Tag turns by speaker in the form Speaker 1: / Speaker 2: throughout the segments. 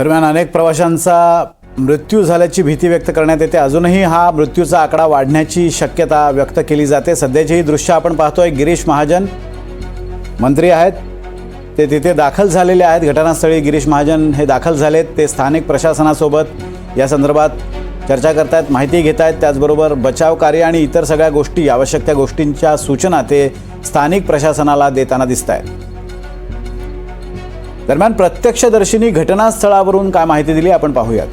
Speaker 1: दरम्यान अनेक प्रवाशांचा मृत्यू झाल्याची भीती व्यक्त करण्यात येते. अजूनही हा मृत्यूचा आकडा वाढण्याची शक्यता व्यक्त केली जाते. सध्याची ही दृश्य आपण पाहतोय. गिरीश महाजन मंत्री आहेत. ते तिथे दाखल झालेले आहेत. घटनास्थळी गिरीश महाजन हे दाखल झालेत. ते स्थानिक प्रशासनासोबत या संदर्भात चर्चा करतायत माहिती घेत आहेत त्याचबरोबर बचाव कार्य आणि इतर सगळ्या गोष्टी आवश्यक त्या गोष्टींच्या सूचना ते स्थानिक प्रशासनाला देताना दिसत आहेत दरम्यान प्रत्यक्षदर्शींनी घटनास्थळावरून काय माहिती दिली आपण पाहूयात.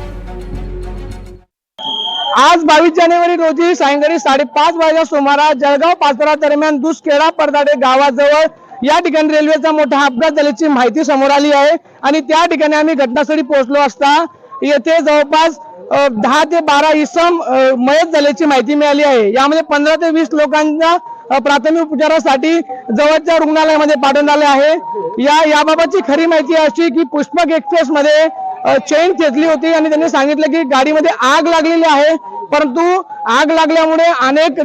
Speaker 2: आज बावीस जानेवारी रोजी सायंकाळी साडेपाच वाजता सुमारास जळगाव पाचरा दरम्यान दुसखेडा परदाडे गावाजवळ या ठिकाणी रेल्वेचा मोठा अपघात झाल्याची माहिती समोर आली आहे आणि त्या ठिकाणी आम्ही घटनास्थळी पोहोचलो असता येथे जवळपास दहा ते बारा इसम मयत झाल्याची माहिती मिळाली आहे. यामध्ये पंधरा ते वीस लोकांना प्राथमिक उपचारासाठी जवळच्या रुग्णालयामध्ये पाठवण्यात आले आहे. या याबाबतची खरी माहिती अशी की पुष्पक एक्सप्रेस मध्ये चेन खेचली होती आणि त्यांनी सांगितलं की गाडीमध्ये आग लागलेली आहे. परंतु आग लागल्यामुळे अनेक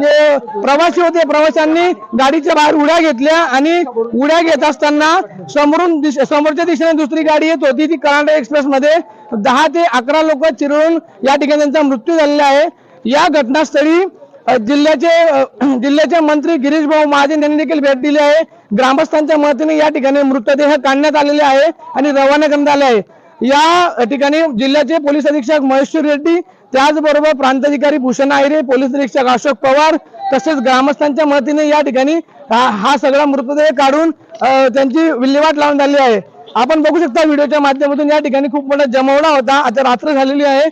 Speaker 2: जे प्रवासी होते प्रवाशांनी गाडीच्या बाहेर उड्या घेतल्या आणि उड्या घेत असताना समोरून दिश- समोरच्या दिशेने दुसरी गाडी येत होती. ती कर्नाटक एक्सप्रेस मध्ये दहा ते अकरा लोक चिरळून या ठिकाणी त्यांचा मृत्यू झालेला आहे. या घटनास्थळी जिल्ह्याचे जिल्ह्याचे मंत्री गिरीश भाऊ महाजन यांनी देखील भेट दिली आहे. ग्रामस्थांच्या मदतीने या ठिकाणी मृतदेह काढण्यात आलेले आहे आणि रवाना करण्यात आले आहे. या ठिकाणी जिल्ह्याचे पोलीस अधीक्षक महेश्वर रेड्डी त्याचबरोबर प्रांताधिकारी भूषण आयरे पोलीस निरीक्षक अशोक पवार तसेच ग्रामस्थांच्या मदतीने या ठिकाणी हा सगळा मृतदेह काढून त्यांची विल्हेवाट लावून झाली आहे. आपण बघू शकता व्हिडिओच्या माध्यमातून या ठिकाणी खूप मोठा जमवडा होता. आता रात्र झालेली आहे.